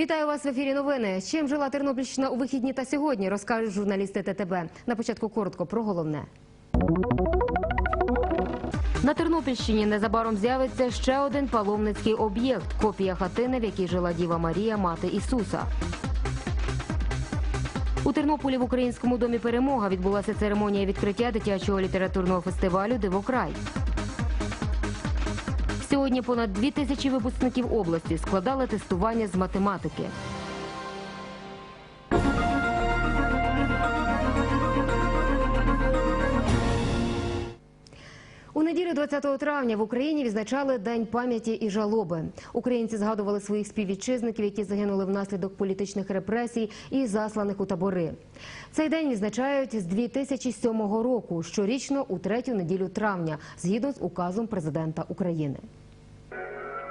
Вітаю вас в ефірі. Новини. Чим жила Тернопільщина у вихідні та сьогодні, розкажуть журналісти ТТБ. На початку коротко про головне. На Тернопільщині незабаром з'явиться ще один паломницький об'єкт – копія хатини, в якій жила Діва Марія, мати Ісуса. У Тернополі в Українському домі «Перемога» відбулася церемонія відкриття дитячого літературного фестивалю «Дивокрай». Сьогодні понад дві тисячі випускників області складали тестування з математики. У неділю 20 травня в Україні відзначали День пам'яті і жалоби. Українці згадували своїх співвітчизників, які загинули внаслідок політичних репресій і засланих у табори. Цей день відзначають з 2007 року, щорічно у третю неділю травня, згідно з указом президента України.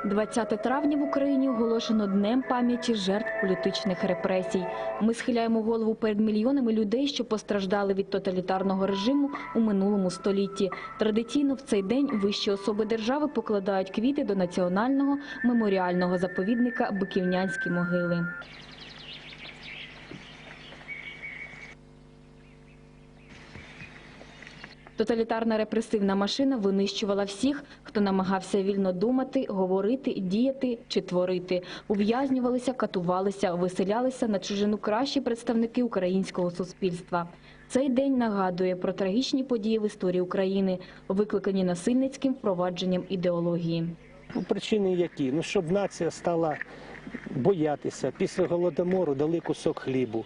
20 травня в Україні оголошено Днем пам'яті жертв політичних репресій. Ми схиляємо голову перед мільйонами людей, що постраждали від тоталітарного режиму у минулому столітті. Традиційно в цей день вищі особи держави покладають квіти до національного меморіального заповідника Биківнянські могили. Тоталітарна репресивна машина винищувала всіх, хто намагався вільно думати, говорити, діяти чи творити. Ув'язнювалися, катувалися, виселялися на чужину кращі представники українського суспільства. Цей день нагадує про трагічні події в історії України, викликані насильницьким впровадженням ідеології. Ну, Причини які? Ну, щоб нація стала боятися. Після голодомору дали кусок хлібу.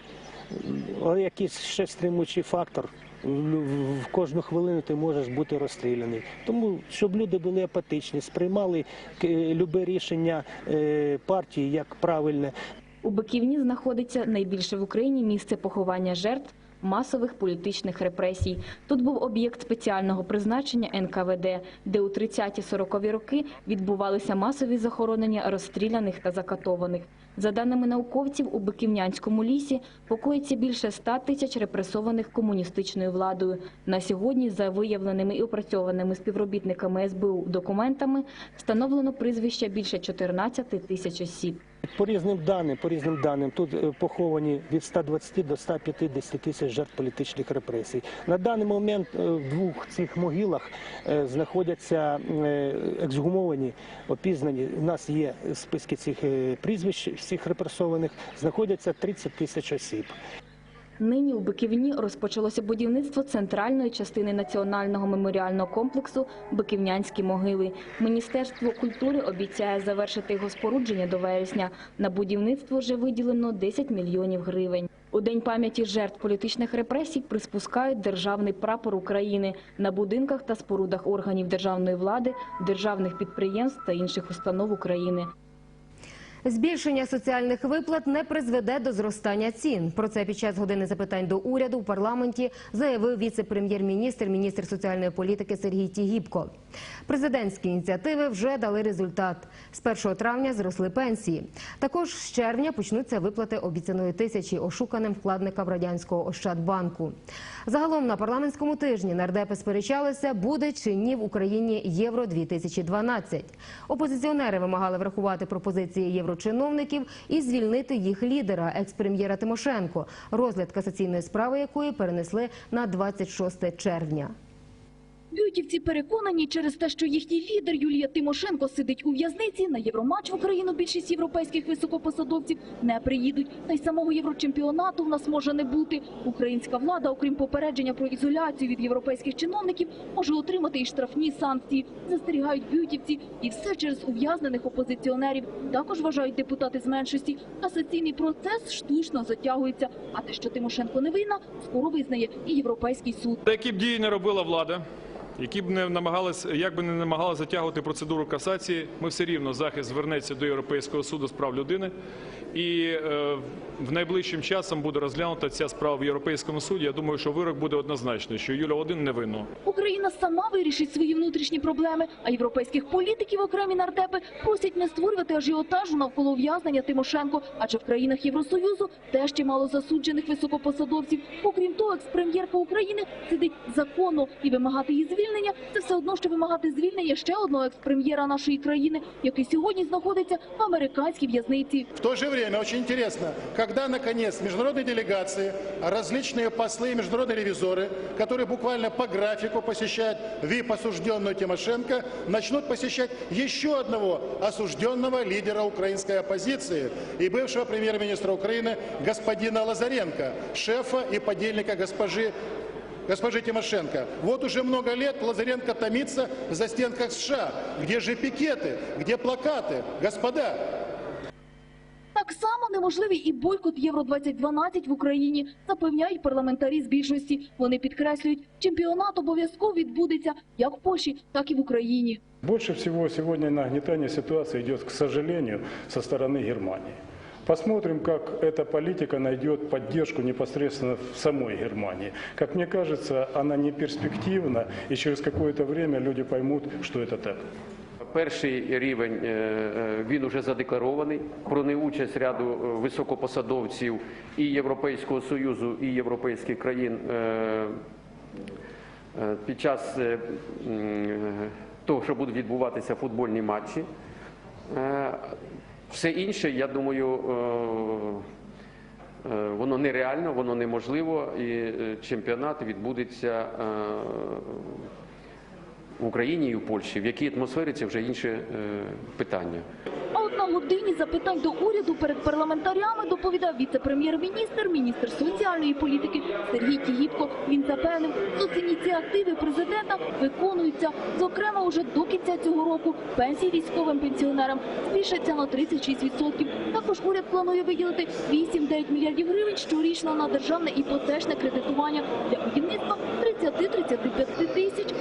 Якийсь ще стримуючий фактор. В- кожну хвилину ти можеш бути розстріляний. Тому щоб люди були апатичні, сприймали е, любе рішення е, партії як правильне. У Биківні знаходиться найбільше в Україні місце поховання жертв масових політичних репресій. Тут був об'єкт спеціального призначення НКВД, де у 30-40-ві роки відбувалися масові захоронення розстріляних та закатованих. За даними науковців, у Биківнянському лісі покоїться більше 100 тисяч репресованих комуністичною владою. На сьогодні, за виявленими і опрацьованими співробітниками СБУ документами, встановлено прізвища більше 14 тисяч осіб. По різним даним, по різним даним, тут е, поховані від 120 до 150 тисяч жертв політичних репресій. На даний момент е, в двох цих могилах е, знаходяться ексгумовані, опізнані. У нас є списки цих прізвищ всіх репресованих. Знаходяться 30 тисяч осіб. Нині у Биківні розпочалося будівництво центральної частини національного меморіального комплексу Биківнянські могили. Міністерство культури обіцяє завершити його спорудження до вересня. На будівництво вже виділено 10 мільйонів гривень. У День пам'яті жертв політичних репресій приспускають державний прапор України на будинках та спорудах органів державної влади, державних підприємств та інших установ України. Збільшення соціальних виплат не призведе до зростання цін. Про це під час години запитань до уряду в парламенті заявив віце-прем'єр-міністр, міністр соціальної політики Сергій Тігіпко. Президентські ініціативи вже дали результат. З 1 травня зросли пенсії. Також з червня почнуться виплати обіцяної тисячі ошуканим вкладникам радянського Ощадбанку. Загалом на парламентському тижні нардепи сперечалися, буде чи ні в Україні Євро 2012. Опозиціонери вимагали врахувати пропозиції єврочиновників і звільнити їх лідера, екс-прем'єра Тимошенко, розгляд касаційної справи якої перенесли на 26 червня. Бютівці переконані через те, що їхній лідер Юлія Тимошенко сидить у в'язниці, на Євроматч в Україну більшість європейських високопосадовців не приїдуть. Та й самого єврочемпіонату в нас може не бути. Українська влада, окрім попередження про ізоляцію від європейських чиновників, може отримати і штрафні санкції. Застерігають бютівці. І все через ув'язнених опозиціонерів. Також вважають депутати з меншості. Касаційний процес штучно затягується. А те, що Тимошенко не винна, скоро визнає і Європейський суд. Та Які б дії не робила влада, які б не намагалися, як би не намагалися затягувати процедуру касації, ми все рівно захист звернеться до Європейського суду з прав людини, і е, в найближчим часом буде розглянута ця справа в Європейському суді. Я думаю, що вирок буде однозначний, що Юля один невинна. Україна сама вирішить свої внутрішні проблеми, а європейських політиків окремі нардепи просять не створювати ажіотажу навколо ув'язнення Тимошенко, адже в країнах Євросоюзу теж чимало засуджених високопосадовців. Окрім того, екс-прем'єрка України сидить законно і вимагати її звільнення звільнення це все одно, що вимагати звільнення ще одного експрем'єра нашої країни, який сьогодні знаходиться в американській в'язниці. В то же время очень интересно, когда, наконец, международные делегации, различные послы и международные ревизоры, которые буквально по графику посещают ВИП-осужденную Тимошенко, начнут посещать еще одного осужденного лидера украинской оппозиции и бывшего премьер-министра Украины господина Лазаренко, шефа и подельника госпожи Госпожи Тимошенко, вот уже много лет Лазаренко томится в застенках США. Где же пикеты? Где плакаты? Господа, Так само неможливий і бойкот Євро-2012 в Україні, запевняють парламентарі з більшості. Вони підкреслюють, чемпіонат обов'язково відбудеться як в Польщі, так і в Україні. Больше всего сегодня нагнетание ситуации идет, к сожалению, со стороны Германии. Посмотрим, как эта политика найдет поддержку непосредственно в самой Германии. Как мне кажется, она не перспективна, и через какое-то время люди поймут, что это так. Перший рівень е, е, він уже задекларований про неучасть ряду е, високопосадовців і Європейського союзу, і європейських країн під час того, що будуть відбуватися футбольні матчі. Все інше, я думаю, е, е, воно нереально, воно неможливо, і е, чемпіонат відбудеться в Україні і в Польщі. В якій атмосфері це вже інше питання. На годині запитань до уряду перед парламентарями доповідав віце-прем'єр-міністр, міністр соціальної політики Сергій Тігіпко. Він запевнив, соцініціативи президента виконуються. Зокрема, уже до кінця цього року пенсії військовим пенсіонерам збільшаться на 36%. Також уряд планує виділити 8-9 мільярдів гривень щорічно на державне іпотечне кредитування для будівництва 30-35 тисяч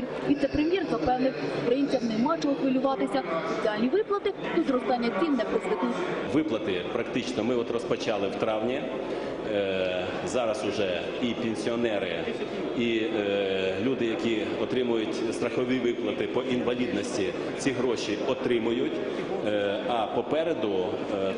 квартир. Віце-прем'єр запевнив, українцям нема чого хвилюватися. Соціальні виплати до зростання цін не призведуть. Виплати практично ми от розпочали в травні. Е, Зараз уже і пенсіонери, і е, люди, які отримують страхові виплати по інвалідності, ці гроші отримують. Е, А попереду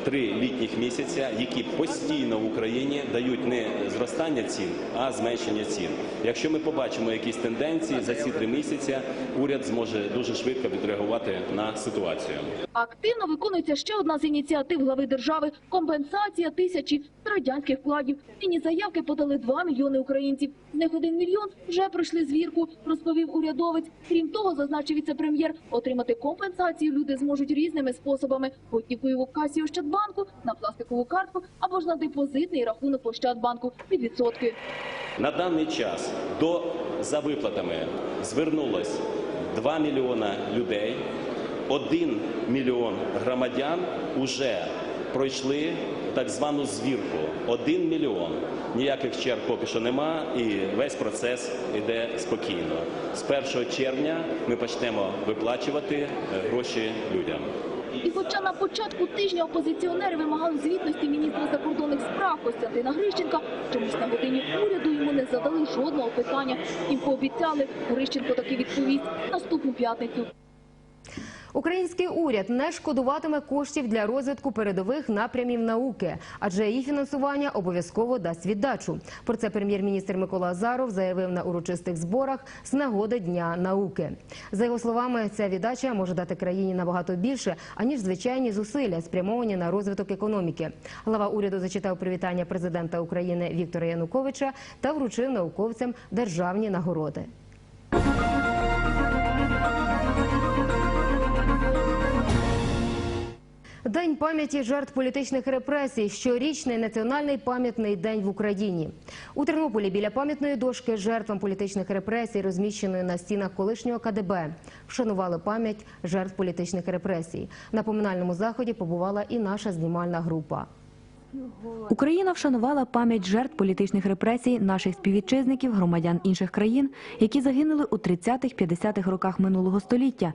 три літніх місяця, які постійно в Україні дають не зростання цін, а зменшення цін. Якщо ми побачимо якісь тенденції за ці три місяці, уряд зможе дуже швидко відреагувати на ситуацію. Активно виконується ще одна з ініціатив глави держави – компенсація тисячі радянських вкладів. Нині заявки подали 2 мільйони українців. З них 1 мільйон вже пройшли звірку, розповів урядовець. Крім того, зазначив віце-прем'єр, отримати компенсацію люди зможуть різними способами – готівкою в касі Ощадбанку, на пластикову картку або ж на депозитний рахунок Ощадбанку під відсотки. На даний час до за виплатами звернулось 2 мільйона людей. 1 мільйон громадян уже пройшли так звану звірку. 1 мільйон. Ніяких черг поки що нема, і весь процес йде спокійно. З 1 червня ми почнемо виплачувати е, гроші людям. І хоча на початку тижня опозиціонери вимагали звітності міністра закордонних справ Костянтина Грищенка, чомусь на годині уряду йому не задали жодного питання. Їм пообіцяли, Грищенко таки відповість наступну п'ятницю. Український уряд не шкодуватиме коштів для розвитку передових напрямів науки, адже її фінансування обов'язково дасть віддачу. Про це прем'єр-міністр Микола Азаров заявив на урочистих зборах з нагоди Дня науки. За його словами, ця віддача може дати країні набагато більше, аніж звичайні зусилля, спрямовані на розвиток економіки. Глава уряду зачитав привітання президента України Віктора Януковича та вручив науковцям державні нагороди. Пам'яті жертв політичних репресій – щорічний національний пам'ятний день в Україні. У Тернополі біля пам'ятної дошки жертвам політичних репресій, розміщеної на стінах колишнього КДБ, вшанували пам'ять жертв політичних репресій. На поминальному заході побувала і наша знімальна група. Україна вшанувала пам'ять жертв політичних репресій наших співвітчизників, громадян інших країн, які загинули у 30-50-х роках минулого століття.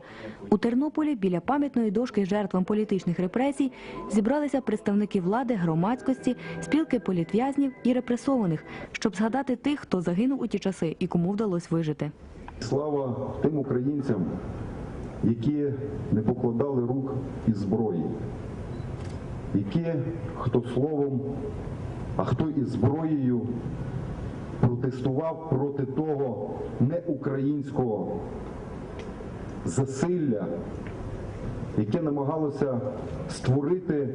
У Тернополі біля пам'ятної дошки жертвам політичних репресій зібралися представники влади, громадськості, спілки політв'язнів і репресованих, щоб згадати тих, хто загинув у ті часи і кому вдалося вижити. Слава тим українцям, які не покладали рук із зброї, які хто словом, а хто із зброєю протестував проти того неукраїнського засилля, яке намагалося створити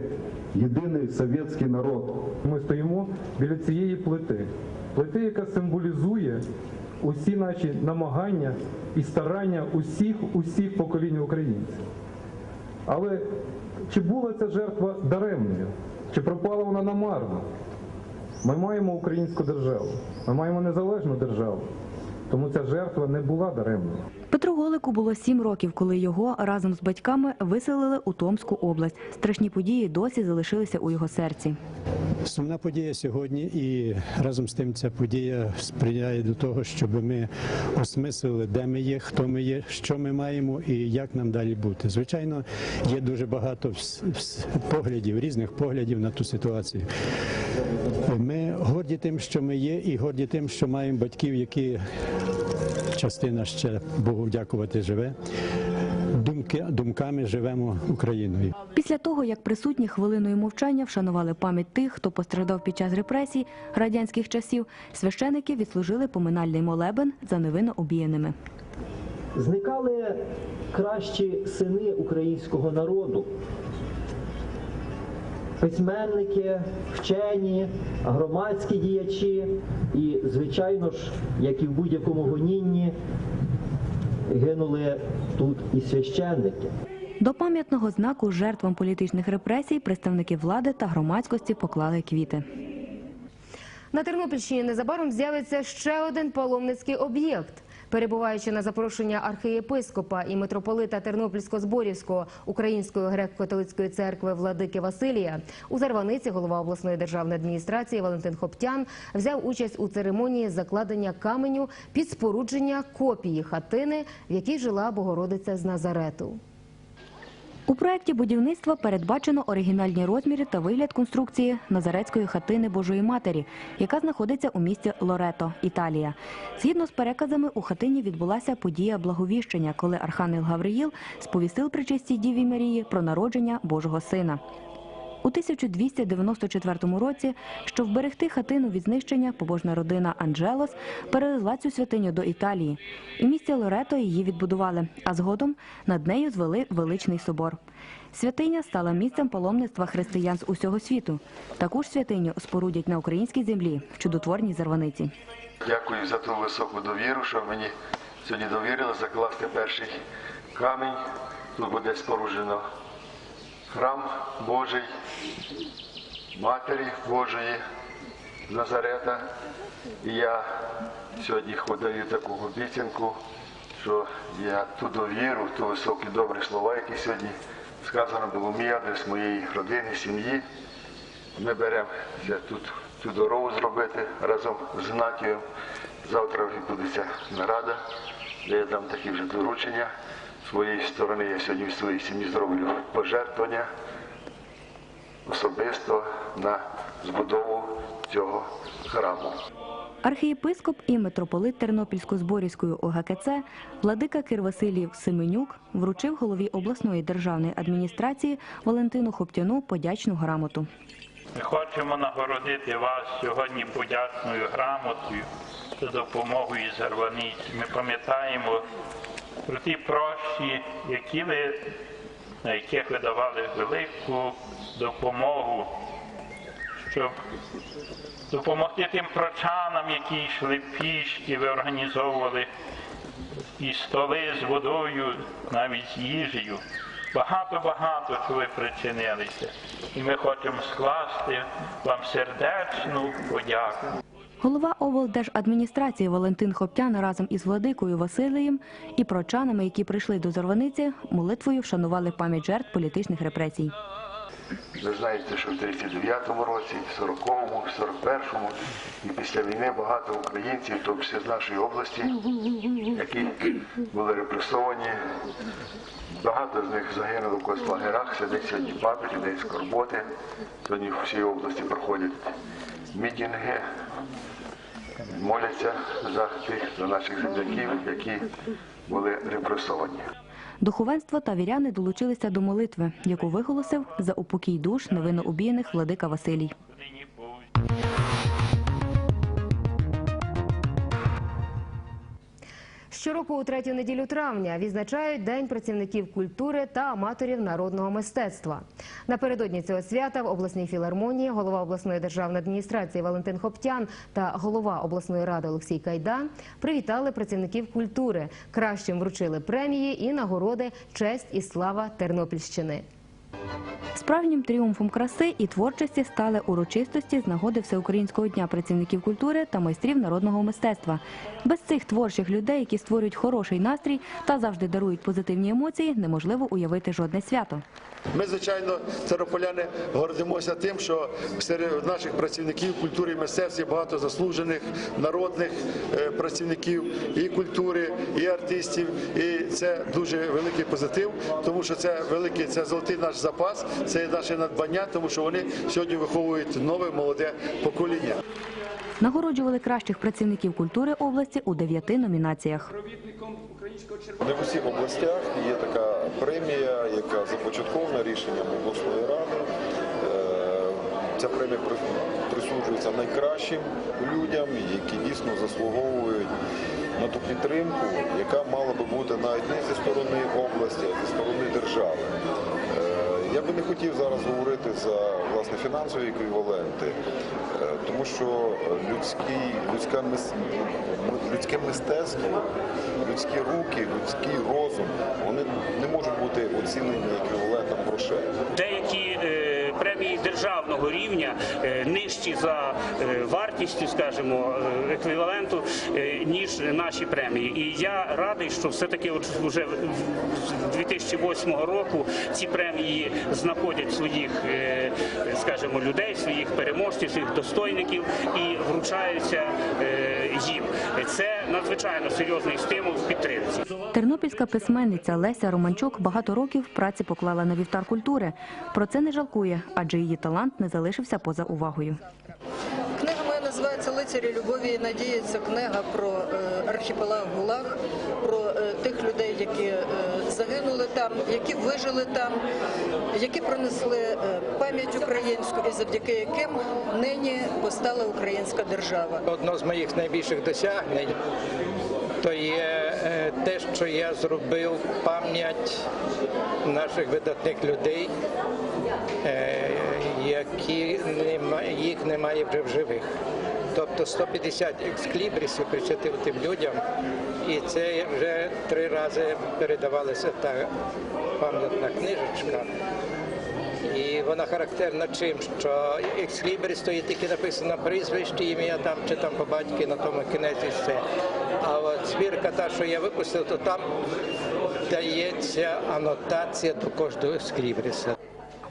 єдиний совєтський народ. Ми стоїмо біля цієї плити. Плити, яка символізує усі наші намагання і старання усіх усіх поколінь українців. Але чи була ця жертва даремною? Чи пропала вона намарно? Ми маємо українську державу, ми маємо незалежну державу. Тому ця жертва не була даремною. Петру Голику було сім років, коли його разом з батьками виселили у Томську область. Страшні події досі залишилися у його серці. Сумна подія сьогодні, і разом з тим ця подія сприяє до того, щоб ми осмислили, де ми є, хто ми є, що ми маємо і як нам далі бути. Звичайно, є дуже багато поглядів, різних поглядів на ту ситуацію. Ми горді тим, що ми є, і горді тим, що маємо батьків, які частина ще Богу дякувати живе. Думки, думками живемо Україною. Після того, як присутні хвилиною мовчання вшанували пам'ять тих, хто постраждав під час репресій радянських часів, священики відслужили поминальний молебен за невинно обіяними. Зникали кращі сини українського народу. Письменники, вчені, громадські діячі і, звичайно ж, як і в будь-якому гонінні, гинули тут і священники. До пам'ятного знаку жертвам політичних репресій представники влади та громадськості поклали квіти. На Тернопільщині незабаром з'явиться ще один паломницький об'єкт. Перебуваючи на запрошення архієпископа і митрополита Тернопільсько-Зборівського Української греко-католицької церкви Владики Василія, у Зарваниці голова обласної державної адміністрації Валентин Хоптян взяв участь у церемонії закладення каменю під спорудження копії хатини, в якій жила Богородиця з Назарету. У проєкті будівництва передбачено оригінальні розміри та вигляд конструкції Назарецької хатини Божої Матері, яка знаходиться у місті Лорето, Італія. Згідно з переказами, у хатині відбулася подія благовіщення, коли архангел Гавриїл сповістив причистій Діві Марії про народження Божого Сина. У 1294 році, щоб вберегти хатину від знищення, побожна родина Анджелос перевезла цю святиню до Італії. І місті Лорето її відбудували, а згодом над нею звели величний собор. Святиня стала місцем паломництва християн з усього світу. Таку ж святиню спорудять на українській землі в чудотворній зарваниці. Дякую за ту високу довіру, що мені сьогодні довірили закласти перший камінь. Тут буде споруджено храм Божий, Матері Божої Назарета. І я сьогодні даю таку обіцянку, що я ту довіру, ту високі добрі слова, які сьогодні сказано було мій адрес моєї родини, сім'ї. Ми беремо тут цю дорогу зробити разом з Натією. Завтра відбудеться нарада, де я дам такі вже доручення. Своєї сторони я сьогодні в своїй сім'ї зроблю пожертвування особисто на збудову цього храму. Архієпископ і митрополит Тернопільсько-Зборівської ОГКЦ владика Кир Василів Семенюк вручив голові обласної державної адміністрації Валентину Хоптяну подячну грамоту. Ми хочемо нагородити вас сьогодні подячною грамотою за допомогою Зарваниці. Ми пам'ятаємо про ті прощі, які ви, на яких ви давали велику допомогу, щоб допомогти тим прочанам, які йшли пішки, ви організовували і столи з водою, навіть з їжею. Багато-багато що ви причинилися. І ми хочемо скласти вам сердечну подяку. Голова облдержадміністрації Валентин Хоптян разом із владикою Василієм і прочанами, які прийшли до Зарваниці, молитвою вшанували пам'ять жертв політичних репресій. Ви знаєте, що в 39-му році, в 40-му, в 41-му і після війни багато українців, в тому з нашої області, які були репресовані. Багато з них загинули в концлагерах, сидить сьогодні пам'ять, день скорботи. Сьогодні в всій області проходять мітинги, моляться за тих, за наших земляків, які були репресовані. Духовенство та віряни долучилися до молитви, яку виголосив за упокій душ невинно убіяних владика Василій. Щороку у третю неділю травня відзначають День працівників культури та аматорів народного мистецтва. Напередодні цього свята в обласній філармонії голова обласної державної адміністрації Валентин Хоптян та голова обласної ради Олексій Кайда привітали працівників культури. Кращим вручили премії і нагороди Честь і слава Тернопільщини. Справжнім тріумфом краси і творчості стали урочистості з нагоди Всеукраїнського дня працівників культури та майстрів народного мистецтва. Без цих творчих людей, які створюють хороший настрій та завжди дарують позитивні емоції, неможливо уявити жодне свято. Ми, звичайно, терополяни гордимося тим, що серед наших працівників культури і мистецтв є багато заслужених народних е, працівників і культури, і артистів. І це дуже великий позитив, тому що це великий, це золотий наш запас, це є наше надбання, тому що вони сьогодні виховують нове молоде покоління. Нагороджували кращих працівників культури області у дев'яти номінаціях. Не в усіх областях є така премія, яка започаткована рішенням обласної ради. Е, Ця премія при- присуджується найкращим людям, які дійсно заслуговують на ту підтримку, яка мала би бути навіть не зі сторони області, а зі сторони держави. Я би не хотів зараз говорити за власне фінансові еквіваленти, е, тому що людський, людська людське мистецтво, людські руки, людський розум, вони не можуть бути оцінені еквівалентом грошей. Деякі е, премії державного рівня е, нижчі за е, вартістю, скажімо, е, еквіваленту, ніж наші премії. І я радий, що все-таки от вже з 2008 року ці премії знаходять своїх, скажімо, людей, своїх переможців, своїх достойників і вручаються їм. Це надзвичайно серйозний стимул в підтримці. Тернопільська письменниця Леся Романчук багато років праці поклала на вівтар культури. Про це не жалкує, адже її талант не залишився поза увагою. Книга моя називається Лицарі любові і надії. Це книга про е, архіпелаг ГУЛАГ, про е, тих людей, які е, загинули там, які вижили там, які принесли пам'ять українську і завдяки яким нині постала українська держава. Одно з моїх найбільших досягнень то є те, що я зробив пам'ять наших видатних людей, які їх немає вже в живих. Тобто 150 ексклібрісів присвятив тим людям, і це вже три рази передавалася та пам'ятна книжечка. І вона характерна чим, що екслібріс то є тільки написано прізвище, ім'я там чи там по батьки на тому кінець і все. А от збірка та, що я випустив, то там дається анотація до кожного ексклібріса.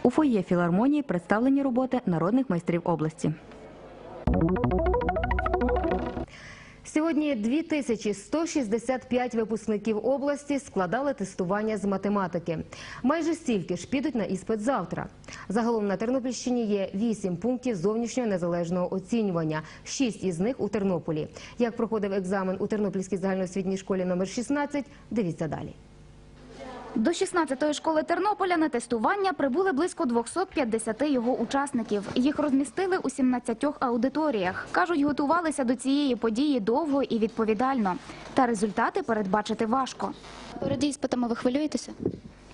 У фоє філармонії представлені роботи народних майстрів області. Сьогодні 2165 випускників області складали тестування з математики. Майже стільки ж підуть на іспит завтра. Загалом на Тернопільщині є 8 пунктів зовнішнього незалежного оцінювання. 6 із них у Тернополі. Як проходив екзамен у Тернопільській загальноосвітній школі номер 16, дивіться далі. До 16-ї школи Тернополя на тестування прибули близько 250 його учасників. Їх розмістили у 17 аудиторіях. Кажуть, готувалися до цієї події довго і відповідально. Та результати передбачити важко. Перед іспитами ви хвилюєтеся?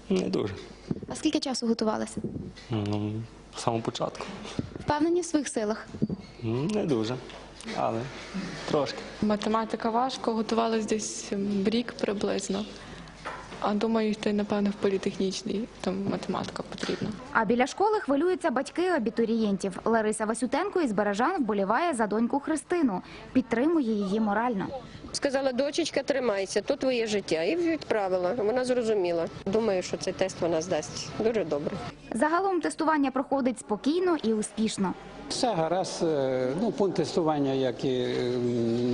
Не дуже. А скільки часу готувалися? Ну, з самого початку. Впевнені в своїх силах? Не дуже. Але трошки. Математика важко, готувалась десь рік приблизно. А думаю, йти, напевно, в політехнічний, там математика потрібна. А біля школи хвилюються батьки абітурієнтів. Лариса Васютенко із Бережан вболіває за доньку Христину, підтримує її морально. Сказала, дочечка, тримайся, то твоє життя. І відправила. Вона зрозуміла. Думаю, що цей тест вона здасть дуже добре. Загалом тестування проходить спокійно і успішно. Все гаразд, е, ну, пункт тестування, як і е,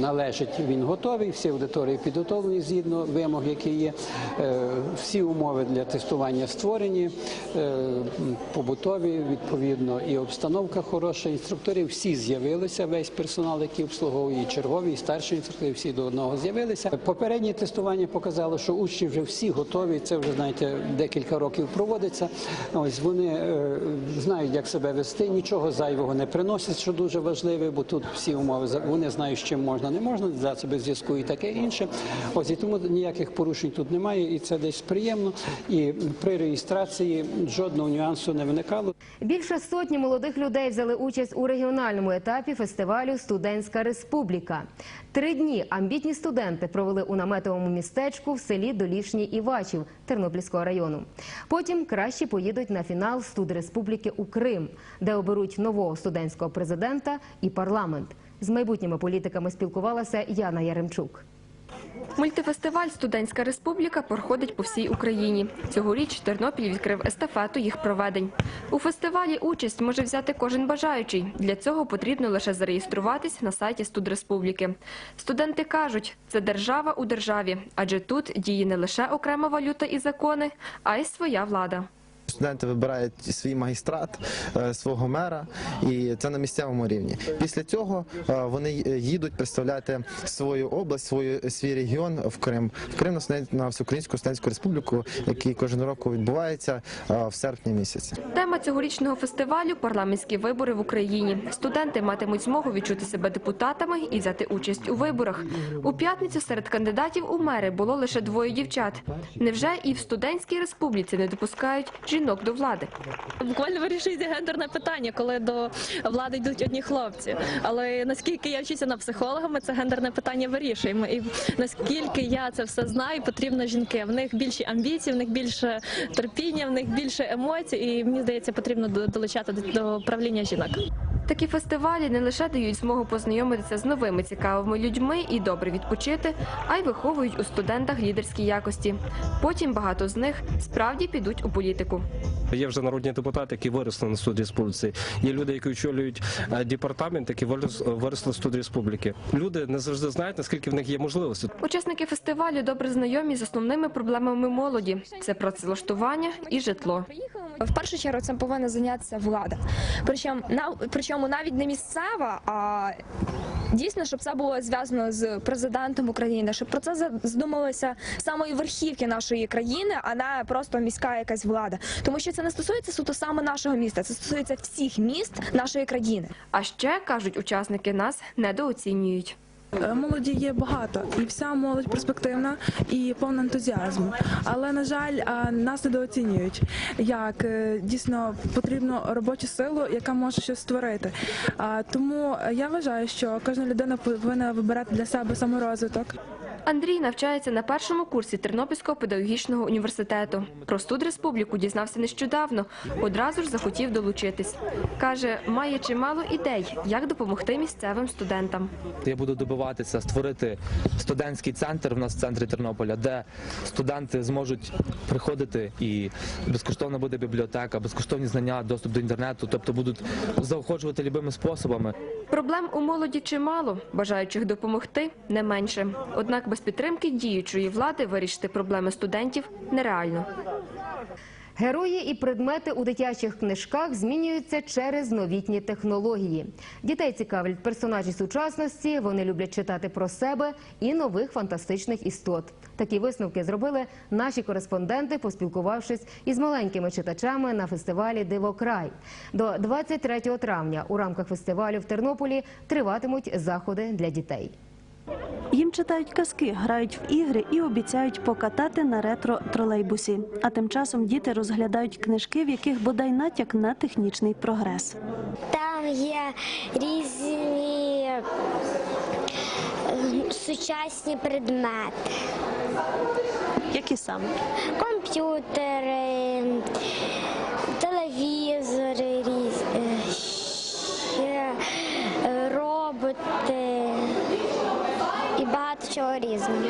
належить, він готовий, всі аудиторії підготовлені згідно вимог, які є. Е, Всі умови для тестування створені, е, побутові, відповідно, і обстановка хороша. Інструкторів всі з'явилися, весь персонал, який обслуговує, і чергові, і старші інструктори, всі до одного з'явилися. Попереднє тестування показало, що учні вже всі готові. Це вже знаєте, декілька років проводиться. Ось вони знають, як себе вести, нічого зайвого не приносять, що дуже важливе, бо тут всі умови вони знають, з чим можна, не можна, засоби зв'язку і таке інше. Ось і тому ніяких порушень тут немає, і це десь приємно. І при реєстрації жодного нюансу не виникало. Більше сотні молодих людей взяли участь у регіональному етапі фестивалю Студентська республіка. Три дні амбітні студенти провели у наметовому містечку в селі Долішній Івачів Тернопільського району. Потім кращі поїдуть на фінал Студреспубліки у Крим, де оберуть нового студентського президента і парламент. З майбутніми політиками спілкувалася Яна Яремчук. Мультифестиваль Студентська республіка проходить по всій Україні. Цьогоріч Тернопіль відкрив естафету їх проведень. У фестивалі участь може взяти кожен бажаючий. Для цього потрібно лише зареєструватись на сайті Студреспубліки. Студенти кажуть, це держава у державі, адже тут діє не лише окрема валюта і закони, а й своя влада. Студенти вибирають свій магістрат, е, свого мера, і це на місцевому рівні. Після цього е, вони їдуть представляти свою область, свою свій регіон в Крим. В Крим на Всеукраїнську студентську республіку, який кожен року відбувається е, в серпні місяці. Тема цьогорічного фестивалю парламентські вибори в Україні. Студенти матимуть змогу відчути себе депутатами і взяти участь у виборах. У п'ятницю серед кандидатів у мери було лише двоє дівчат. Невже і в студентській республіці не допускають жінок до влади? Буквально вирішується гендерне питання, коли до влади йдуть одні хлопці. Але наскільки я вчуся на психолога, ми це гендерне питання вирішуємо. І наскільки я це все знаю, потрібно жінки. В них більше амбіцій, в них більше терпіння, в них більше емоцій, і мені здається, потрібно долучати до, до правління жінок. Такі фестивалі не лише дають змогу познайомитися з новими цікавими людьми і добре відпочити, а й виховують у студентах лідерські якості. Потім багато з них справді підуть у політику. Є вже народні депутати, які виросли на суд республіці. Є люди, які очолюють е, департамент, які виросли в суд республіки. Люди не завжди знають, наскільки в них є можливості. Учасники фестивалю добре знайомі з основними проблемами молоді: це працевлаштування і житло. В першу чергу цим повинна зайнятися влада. Причому на причому навіть не місцева, а дійсно, щоб це було зв'язано з президентом України, щоб про це за- задумалися самої верхівки нашої країни, а не просто міська якась влада. Тому що це не стосується суто саме нашого міста, це стосується всіх міст нашої країни. А ще кажуть, учасники нас недооцінюють. Е, Молоді є багато, і вся молодь перспективна і повна ентузіазму. Але на жаль, а, нас недооцінюють. Як е, дійсно потрібно робочу силу, яка може щось створити. Тому я вважаю, що кожна людина повинна вибирати для себе саморозвиток. Андрій навчається на першому курсі Тернопільського педагогічного університету. Про студреспубліку дізнався нещодавно. Одразу ж захотів долучитись. Каже, має чимало ідей, як допомогти місцевим студентам. Я буду добиватися створити студентський центр в нас в центрі Тернополя, де студенти зможуть приходити і безкоштовна буде бібліотека, безкоштовні знання, доступ до інтернету, тобто будуть заохочувати любими способами. Проблем у молоді чимало, бажаючих допомогти не менше. Однак без підтримки діючої влади вирішити проблеми студентів нереально. Герої і предмети у дитячих книжках змінюються через новітні технології. Дітей цікавлять персонажі сучасності. Вони люблять читати про себе і нових фантастичних істот. Такі висновки зробили наші кореспонденти, поспілкувавшись із маленькими читачами на фестивалі Дивокрай. До 23 травня у рамках фестивалю в Тернополі триватимуть заходи для дітей. Їм читають казки, грають в ігри і обіцяють покатати на ретро-тролейбусі. А тим часом діти розглядають книжки, в яких бодай натяк на технічний прогрес. Там є різні е, сучасні предмети. Які саме? Комп'ютери, телевізори, багато різного.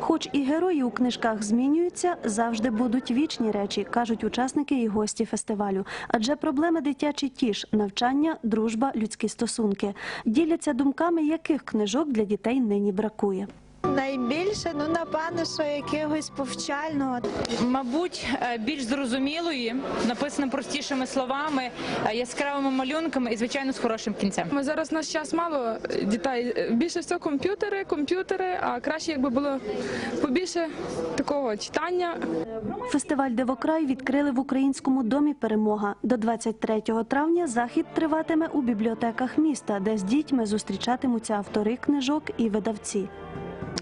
Хоч і герої у книжках змінюються, завжди будуть вічні речі, кажуть учасники і гості фестивалю. Адже проблеми дитячі ті ж навчання, дружба, людські стосунки. Діляться думками, яких книжок для дітей нині бракує. Найбільше, ну напевно, що якогось повчального. Мабуть, е, більш зрозумілої, написано простішими словами, е, яскравими малюнками і, звичайно, з хорошим кінцем. Ми зараз наш час мало дітей. Більше всього комп'ютери, комп'ютери, а краще, якби було побільше такого читання. Фестиваль Дивокрай відкрили в українському домі Перемога. До 23 травня захід триватиме у бібліотеках міста, де з дітьми зустрічатимуться автори книжок і видавці.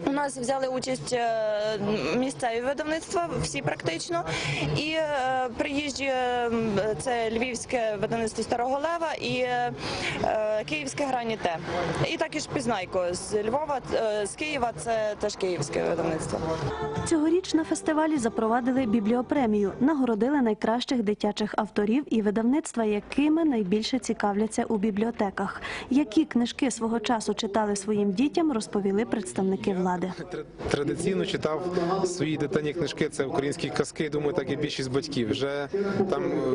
У нас взяли участь е, місцеві видавництва, всі практично, і е, приїжджі е, це львівське видавництво Старого Лева і київське граніте. І також Пізнайко з Львова, з Києва це теж київське видавництво. Цьогоріч на фестивалі запровадили бібліопремію, нагородили найкращих дитячих авторів і видавництва, якими найбільше цікавляться у бібліотеках. Які книжки свого часу читали своїм дітям, розповіли представники влади. Традиційно читав свої дитині книжки. Це українські казки. Думаю, так і більшість батьків. Вже там е,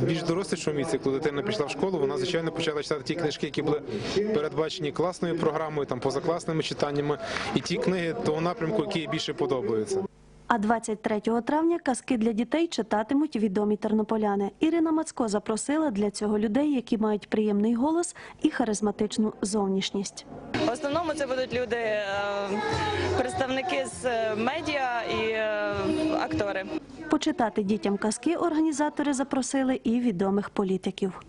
в більш дорослішому віці, коли дитина пішла в школу, вона звичайно почала читати ті книжки, які були передбачені класною програмою, там позакласними читаннями, і ті книги того напрямку, які їй більше подобаються. А 23 травня казки для дітей читатимуть відомі тернополяни. Ірина Мацко запросила для цього людей, які мають приємний голос і харизматичну зовнішність. В основному це будуть люди, е, представники з е, медіа і е, актори. Почитати дітям казки організатори запросили і відомих політиків.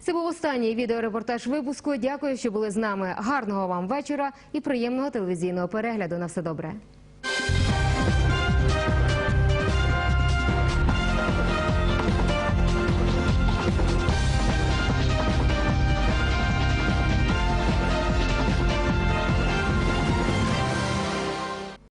Це був останній відеорепортаж випуску. Дякую, що були з нами. Гарного вам вечора і приємного телевізійного перегляду. На все добре.